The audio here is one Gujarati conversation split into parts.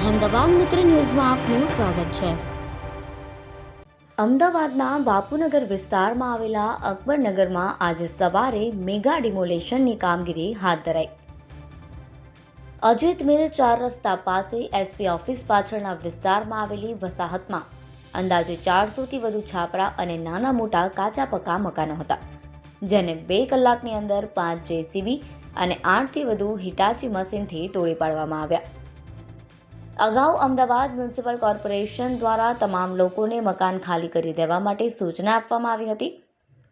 અહેમદાબાદ મિત્ર ન્યૂઝમાં આપનું સ્વાગત છે. અમદાવાદના બાપુનગર વિસ્તારમાં આવેલા અકબરનગરમાં આજે સવારે મેગા ડિમોલેશનની કામગીરી હાથ ધરાઈ. અજિત મિલ ચાર રસ્તા પાસે એસપી ઓફિસ પાછળના વિસ્તારમાં આવેલી વસાહતમાં અંદાજે ચારસોથી વધુ છાપરા અને નાના મોટા કાચા પકા મકાનો હતા, જેને બે કલાકની અંદર પાંચ જેસીબી અને આઠથી વધુ હિટાચી મશીનથી તોડી પાડવામાં આવ્યા. અગાઉ અમદાવાદ મ્યુનિસિપલ કોર્પોરેશન દ્વારા તમામ લોકોને મકાન ખાલી કરી દેવા માટે સૂચના આપવામાં આવી હતી.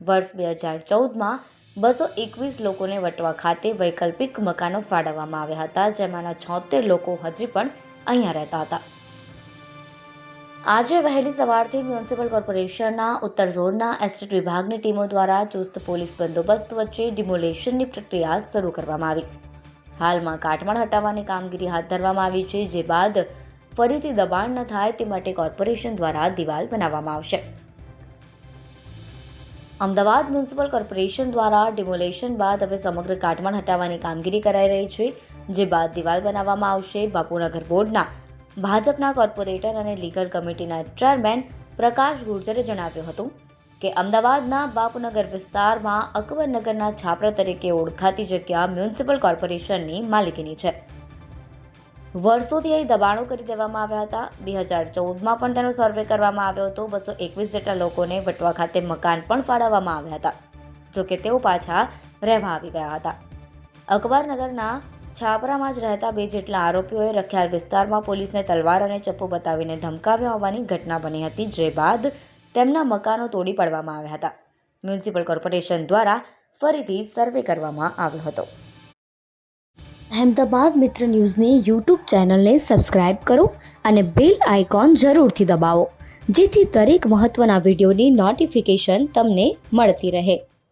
વર્ષ બે હજાર ચૌદમાં બસો એકવીસ લોકોને વટવા ખાતે વૈકલ્પિક મકાનો ફાળવવામાં આવ્યા હતા, જેમાંના છોતેર લોકો હજી પણ અહીંયા રહેતા હતા. આજે વહેલી સવારથી મ્યુનિસિપલ કોર્પોરેશનના ઉત્તર ઝોનના એસ્ટેટ વિભાગની ટીમો દ્વારા ચુસ્ત પોલીસ બંદોબસ્ત વચ્ચે ડિમોલેશનની પ્રક્રિયા શરૂ કરવામાં આવી. હાલમાં કાટમાળ હટાવવાની કામગીરી હાથ ધરવામાં આવી છે, જે બાદ ફરીથી દબાણ ન થાય તે માટે કોર્પોરેશન દ્વારા દિવાલ બનાવવામાં આવશે. અમદાવાદ મ્યુનિસિપલ કોર્પોરેશન દ્વારા ડિમોલેશન બાદ હવે સમગ્ર કાટમાળ હટાવવાની કામગીરી કરાઈ રહી છે, જે બાદ દિવાલ બનાવવામાં આવશે. બાપુનગર બોર્ડના ભાજપના કોર્પોરેટર અને લીગલ કમિટીના ચેરમેન પ્રકાશ ગુર્જરે જણાવ્યું હતું કે અમદાવાદના બાપુનગર વિસ્તારમાં અકબરનગરના છાપરા તરીકે ઓળખાતી જગ્યા મ્યુનિસિપલ કોર્પોરેશનની માલિકીની છે. વર્ષોથી અહીં દબાણો કરી દેવામાં આવ્યા હતા. બે હજાર ચૌદમાં પણ તેનો સર્વે કરવામાં આવ્યો હતો. બસો એકવીસ જેટલા લોકોને વટવા ખાતે મકાન પણ ફાળવવામાં આવ્યા હતા જોકે તેઓ પાછા રહેવા આવી ગયા હતા. અકબરનગરના છાપરામાં જ રહેતા બે જેટલા આરોપીઓએ રખિયાલ વિસ્તારમાં પોલીસને તલવાર અને ચપ્પુ બતાવીને ધમકાવ્યા હોવાની ઘટના બની હતી. જે બાદ તેમના મકાનો તોડી પાડવામાં આવ્યા હતા. મ્યુનિસિપલ કોર્પોરેશન દ્વારા ફરીથી સર્વે કરવામાં આવ્યો હતો. અહેમદાબાદ મિત્ર ન્યૂઝની યુટ્યુબ ચેનલને સબસ્ક્રાઇબ કરો અને બેલ આઇકોન જરૂરથી દબાવો, જેથી દરેક મહત્ત્વના વિડીયોની નોટિફિકેશન તમને મળતી રહે.